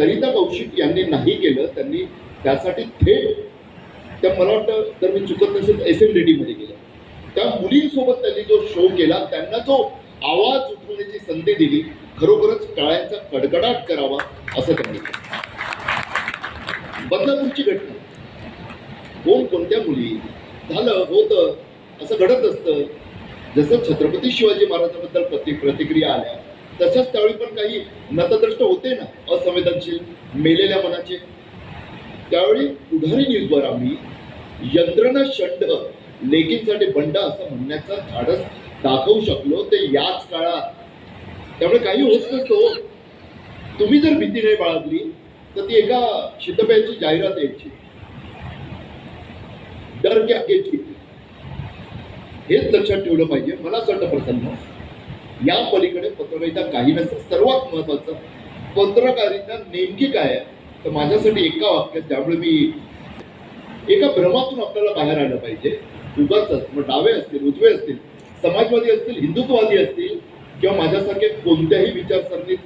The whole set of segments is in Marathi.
सरिता कौशिक यांनी नाही केलं त्यांनी त्यासाठी थेट त्या मला वाटतं तर मी चुकत नसेल एस एम डी मध्ये गेलं त्या मुलींसोबत त्यांनी जो शो केला त्यांना जो आवाज उठवण्याची संधी दिली खरोखरच टाळ्यांचा कडकडाट करावा असं त्यांनी केलं. बदलापूरची घटना. कोण कोणत्या मुली झालं होतं असं घडत असतं. जसं छत्रपती शिवाजी महाराजांबद्दल प्रति प्रतिक्रिया आल्या तशाच त्यावेळी पण काही नतद्रष्ट होते ना? असंवेदनशील मेलेल्या मनाचे. त्यावेळी पुढारी न्यूजवर आम्ही यंत्रणा शंड लेखींसाठी बंड असं म्हणण्याचा धाडस दाखवू शकलो ते याच काळात. त्यामुळे काही होत नसतो. तुम्ही जर भीती नाही बाळगली तर ती एका शीतपेयाची जाहिरात यायची. डर क्या हेच लक्षात ठेवलं पाहिजे. मला असं वाटतं प्रसन्न. या पलीकडे पत्रकारिता काही नसतं सर्वात महत्वाचं पत्रकारिता नेमकी काय आहे? तर माझ्यासाठी एका वाक्यात त्यामुळे मी एका भ्रमातून आपल्याला बाहेर आलं पाहिजे. उगाच मग डावे असतील उजवे असतील समाजवादी असतील हिंदुत्ववादी असतील किंवा माझ्यासारखे कोणत्याही विचारसरणीत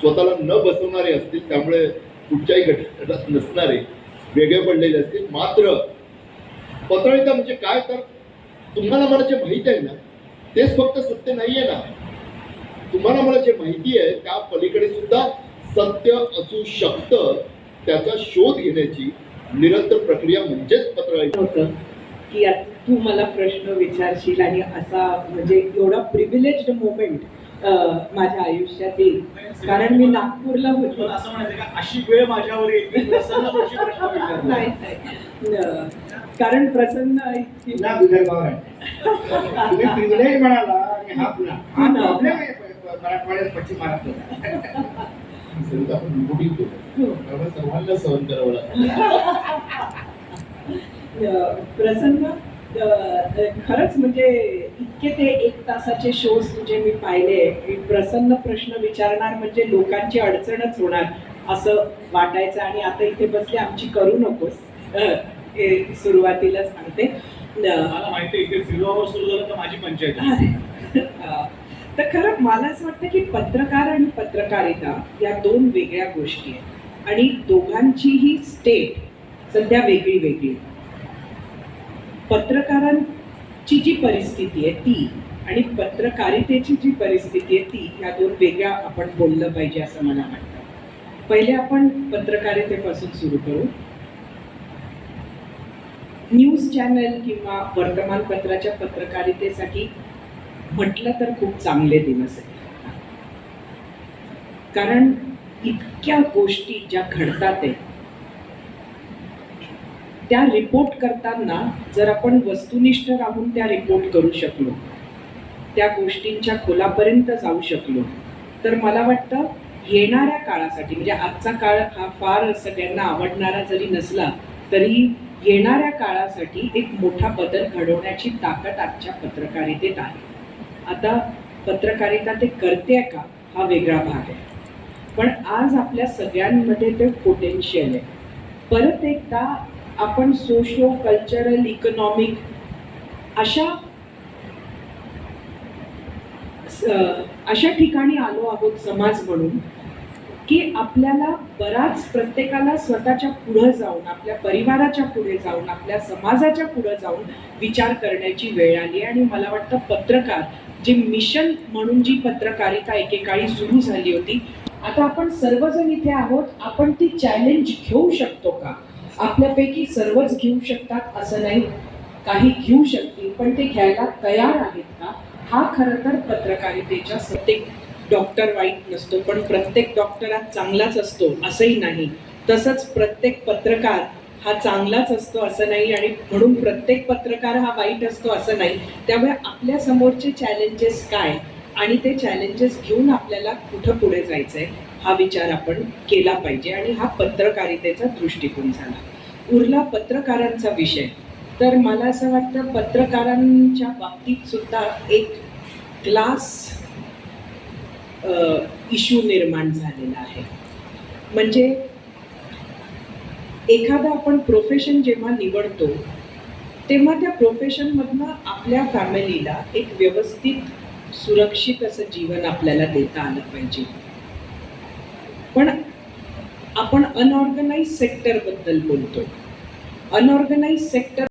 स्वतःला न बसवणारे असतील त्यामुळे कुठच्याही घटनात नसणारे वेगळे पडलेले असतील. मात्र पत्रकारिता म्हणजे काय? तर तुम्हाला मला जे माहिती आहे ना? तेच फक्त सत्य नाहीये ना? तुम्हाला मला जे माहिती आहे त्या पलीकडे सुद्धा सत्य असू शकतं त्याचा शोध घेण्याची निरंतर प्रक्रिया म्हणजेच पत्रकारिता होतं की तू मला प्रश्न विचारशील आणि असा म्हणजे एवढा प्रिव्हिलेज्ड मोमेंट माझ्या आयुष्यात येईल. कारण मी नागपूरला होते. असं म्हणायचं का अशी वेळ माझ्यावर येईल कारण प्रसन्न विदर्भावर आहे तुम्ही प्रिव्हिलेज म्हणाला आणि हा पुन्हा प्रॉब्लेम आहे मराठवाड्यात पश्चिम आपण केलं त्यामुळे सर्वांना सहन करावं प्रसन्न खरंच म्हणजे इतके ते एक तासाचे शोज तुझे मी पाहिले मी प्रसन्न प्रश्न विचारणार म्हणजे लोकांची अडचणच होणार असं वाटायचं आणि आता इथे बसले आमची करू नकोस. हे सुरुवातीला सांगते. मला माहिती आहे इथे सुरू झालं तर माझी पंचायत तर खरं मला असं वाटतं की पत्रकार आणि पत्रकारिता या दोन वेगळ्या गोष्टी आहेत. आणि दोघांचीही स्टेट सध्या वेगळी वेगळी पत्रकारांची जी परिस्थिती आहे ती आणि पत्रकारितेची जी परिस्थिती आहे ती या दोन वेगळ्या आपण बोललं पाहिजे असं मला वाटतं. पहिले आपण पत्रकारितेपासून सुरू करू. न्यूज चॅनल किंवा वर्तमानपत्राच्या पत्रकारितेसाठी म्हटलं तर खूप चांगले दिवस आहेत. कारण इतक्या गोष्टी ज्या घडतात आहे त्या रिपोर्ट करताना जर आपण वस्तुनिष्ठ राहून त्या रिपोर्ट करू शकलो त्या गोष्टींच्या खोलापर्यंत जाऊ शकलो तर मला वाटतं येणाऱ्या काळासाठी म्हणजे आजचा काळ हा फार सगळ्यांना आवडणारा जरी नसला तरी येणाऱ्या काळासाठी एक मोठा बदल घडवण्याची ताकद आजच्या पत्रकारितेत आहे. आता पत्रकारिता ते करते का हा वेगळा भाग आहे. पण आज आपल्या सगळ्यांमध्ये ते पोटेन्शियल आहे. परत एकदा आपण सोशो कल्चरल इकॉनॉमिक अशा अशा ठिकाणी आलो आहोत समाज म्हणून की आपल्याला बराच प्रत्येकाला स्वतःच्या पुढं जाऊन आपल्या परिवाराच्या पुढे जाऊन आपल्या समाजाच्या पुढे जाऊन विचार करण्याची वेळ आली आणि मला वाटतं पत्रकार जे मिशन म्हणून जी पत्रकारिता एकेकाळी सुरू झाली होती आता आपण सर्वजण इथे आहोत आपण ती चॅलेंज घेऊ शकतो का? आपल्यापैकी सर्वच घेऊ शकतात असं नाही काही घेऊ शकतील पण ते घ्यायला तयार आहेत का? हा खरं तर पत्रकारितेच्या प्रत्येक डॉक्टर वाईट नसतो पण प्रत्येक डॉक्टर हा चांगलाच असतो असंही नाही. तसंच प्रत्येक पत्रकार हा चांगलाच असतो असं नाही. आणि म्हणून प्रत्येक पत्रकार हा वाईट असतो असं नाही. त्यामुळे आपल्या समोरचे चॅलेंजेस काय? आणि ते चॅलेंजेस घेऊन आपल्याला कुठं पुढे जायचंय हा विचार आपण केला पाहिजे. आणि हा पत्रकारितेचा दृष्टिकोन झाला. उरला पत्रकारांचा विषय. तर मला असं वाटतं पत्रकारांच्या बाबतीत सुद्धा एक क्लास इश्यू निर्माण झालेला आहे. म्हणजे एखादा आपण प्रोफेशन जेव्हा निवडतो तेव्हा त्या प्रोफेशनमधनं आपल्या फॅमिलीला एक व्यवस्थित सुरक्षित असं जीवन आपल्याला देता आलं पाहिजे. पण अनऑर्गनाइज सेक्टरबद्दल बोलतो. Unorganise sector